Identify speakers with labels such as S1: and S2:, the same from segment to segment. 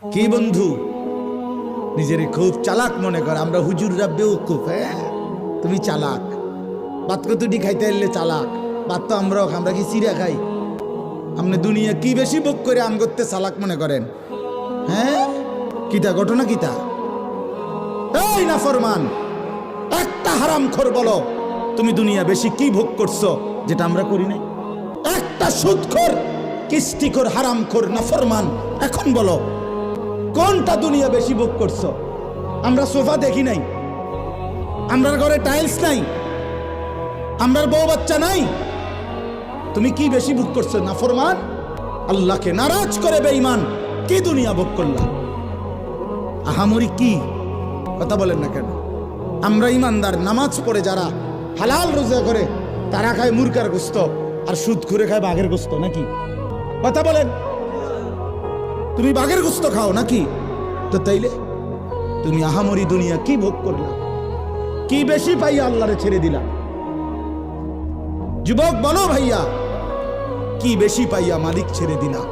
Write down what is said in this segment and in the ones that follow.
S1: কি বন্ধু? নিজের খুব চালাক মনে কর, আমরা হুজুররা বেউকুফ হ্যাঁ? তুমি চালাক। বাত কতুটি খাইতে এলে চালাক? বাত তো আমরাও আমরা কি চিড়া খাই? আপনি দুনিয়া কি বেশি ভোগ করে আম করতে চালাক মনে করেন? হ্যাঁ? কিতা, ঘটনা কিতা? এই না ফরমান, একটা হারাম খোর বলো, তুমি দুনিয়া বেশি কি ভোগ করছ যেটা আমরা করি নাই? একটা সুদখোর, কিস্তিখোর, হারামখোর না ফরমান? এখন বলো। কোনটা দুনিয়া বেশি ভোগ করছ? আমরা সোফা দেখি নাই। আমরার ঘরে টাইলস নাই। আমরার বউ বাচ্চা নাই। তুমি কি বেশি ভোগ করছ না ফরমান আল্লাহকে নারাজ করে বেঈমান, কি দুনিয়া ভোগ করলাম আহামরি কি? কথা বলেন না কেন? আমরা ইমানদার নামাজ পড়ে যারা হালাল রোজা করে, তারা খায় মুরকার গোস্ত আর সুদ করে খায় বাঘের গোস্ত, নাকি? কথা বলেন। তুমি বাঘের গোস্ত খাও নাকি? তো তাইলে তুমি আহামরি দুনিয়া কি ভোগ করলা? কি বেশি পাইয়া আল্লাহরে ছেড়ে দিলা? যুবক, বলো ভাইয়া, কি বেশি পাইয়া মালিক ছেড়ে দিলা?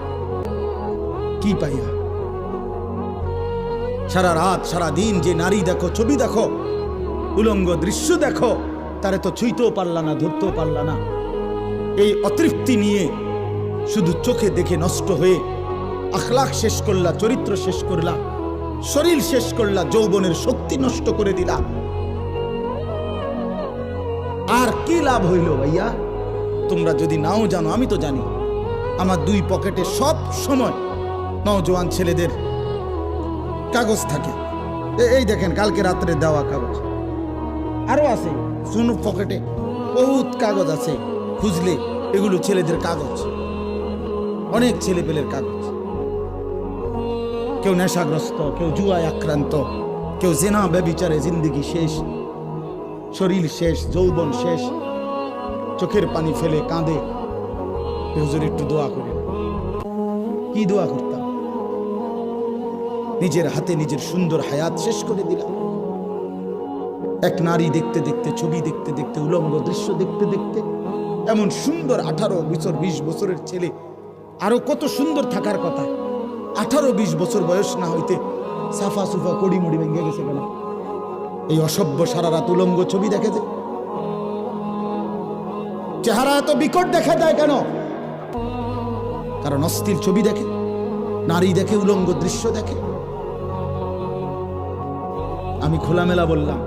S1: কি পাইয়া? সারা রাত, সারা দিন যে নারী দেখো, ছবি দেখো, উলঙ্গ দৃশ্য দেখো, তারে তো ছুঁইতেও পারলা না, ধরতেও পারলা না। এই অতৃপ্তি নিয়ে শুধু চোখে দেখে নষ্ট হয়ে আখলাখ শেষ করলা, চরিত্র শেষ করলা, শরীর শেষ করলা, যৌবনের শক্তি নষ্ট করে দিলা। আর কি লাভ হইল ভাইয়া? তোমরা যদি নাও জানো, আমি তো জানি। আমার দুই পকেটে সব সময় নওজোয়ান ছেলেদের কাগজ থাকে। এই দেখেন, কালকে রাত্রে দেওয়া কাগজ। আরও আছে শুনু পকেটে বহুত কাগজ আছে, খুঁজলে এগুলো ছেলেদের কাগজ। অনেক ছেলে পেলের কাগজ। কেউ নেশাগ্রস্ত, কেউ জুয়ায় আক্রান্ত, কেউ জেনা ব্যবিচারে জিন্দিগি শেষ, শরীর শেষ, যৌবন শেষ, চোখের পানি ফেলে কাঁদে। হুজুর, একটু দোয়া করে কি দোয়া করতাম? নিজের হাতে নিজের সুন্দর হায়াত শেষ করে দিলাম। এক নারী দেখতে দেখতে, ছবি দেখতে দেখতে, উলঙ্গ দৃশ্য দেখতে দেখতে, এমন সুন্দর আঠারো বছর বিশ বছরের ছেলে, আরও কত সুন্দর থাকার কথা। আঠারো বিশ বছর বয়স না হইতে সাফা সুফা কড়ি মুড়ি ভেঙে গেছে কেন এই অসভ্য সারা রাত উলঙ্গ ছবি দেখে যে। চেহারা এত বিকট দেখা যায় কেন? কারণ অস্থির ছবি দেখে, নারী দেখে, উলঙ্গ দৃশ্য দেখে। আমি খোলামেলা বললাম